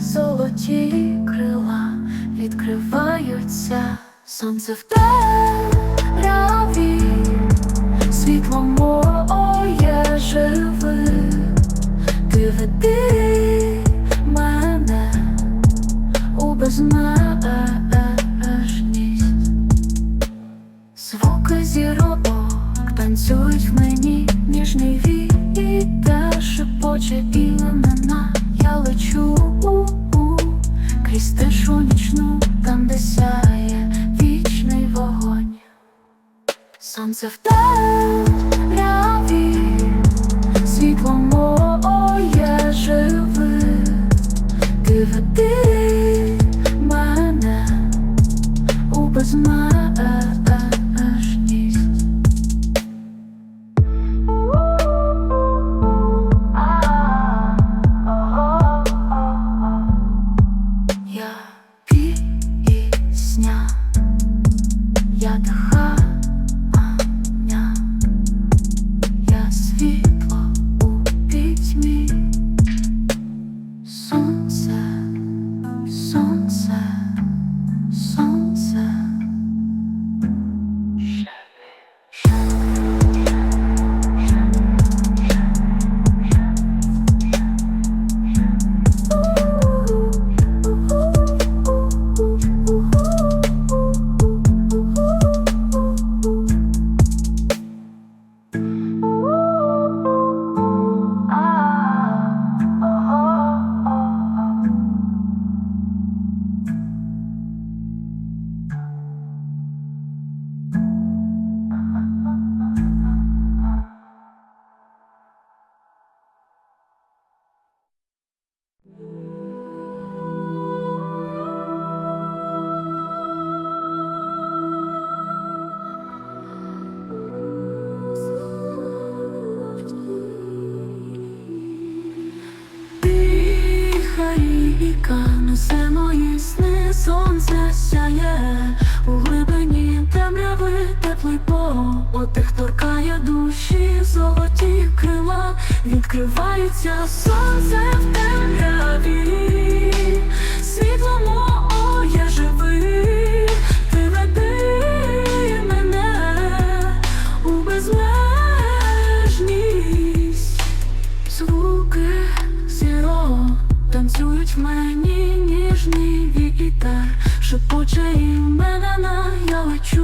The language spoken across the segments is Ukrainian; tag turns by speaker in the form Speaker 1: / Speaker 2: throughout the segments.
Speaker 1: золоті крила, відкриваються. Сонце в темряві, світло моє живе, ти веди мене у безмежність. Звуки зірок танцюють в мені, ніжний вітер шепоче імена, я лечу крізь тишу нічну, там де сяє вічний вогонь. Сонце в душі, золоті крила, відкривається сонце в темряві, світло моє живи, ти веди мене у безмежність. Звуки зіро танцюють в мені ніжний вітер, шепоче імена я лечу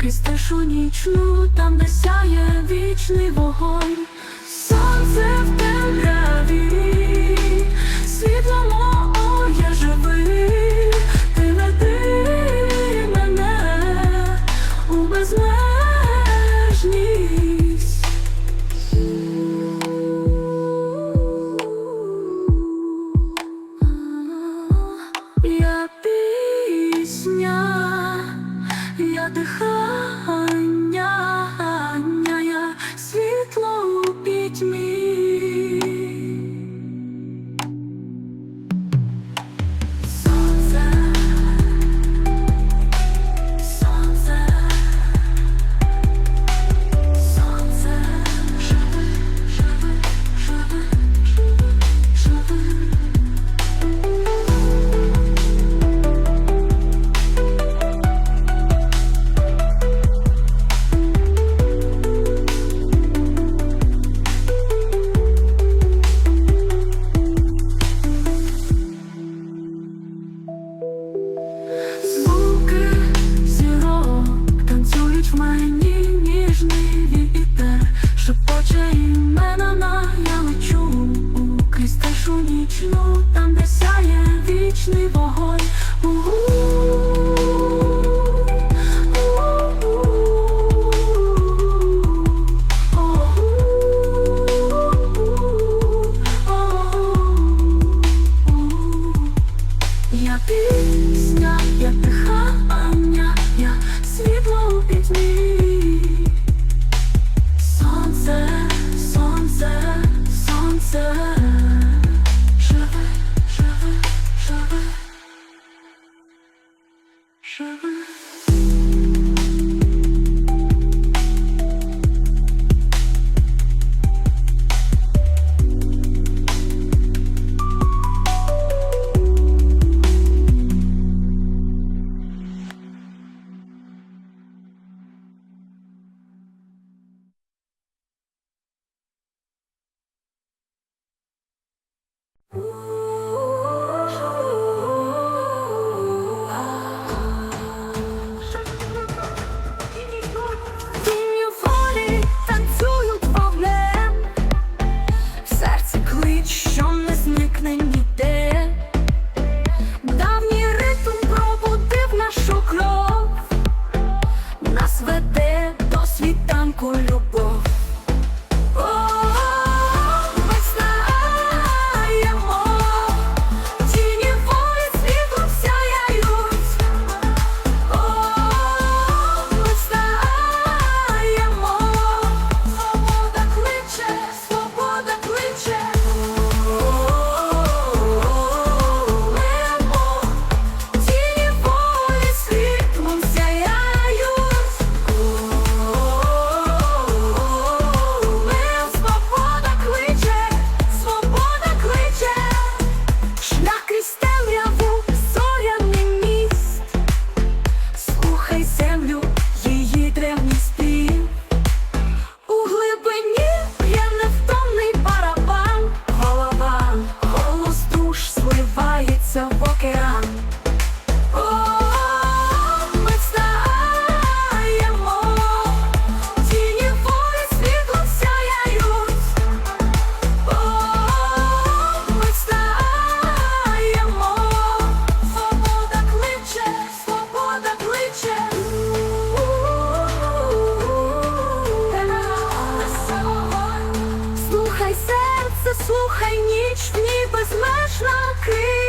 Speaker 1: крізь тишу нічну, там де сяє вічний вогонь. Сонце в темряві, sugar. Sean. смешна ти.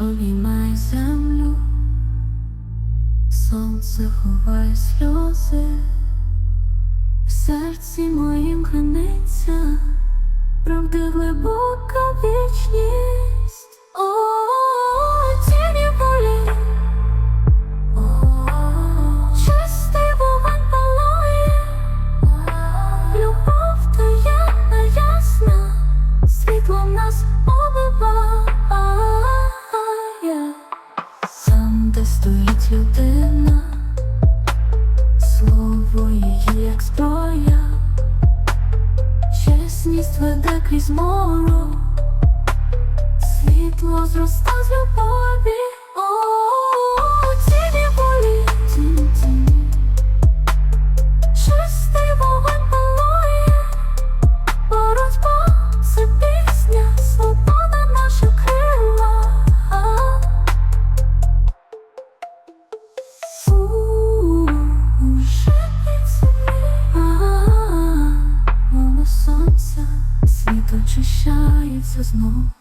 Speaker 1: обіймай землю, сонце ховай сльози, в серці моїм храниться, правда глибока вічність. О, змору, світло зроста з любов'ю. was.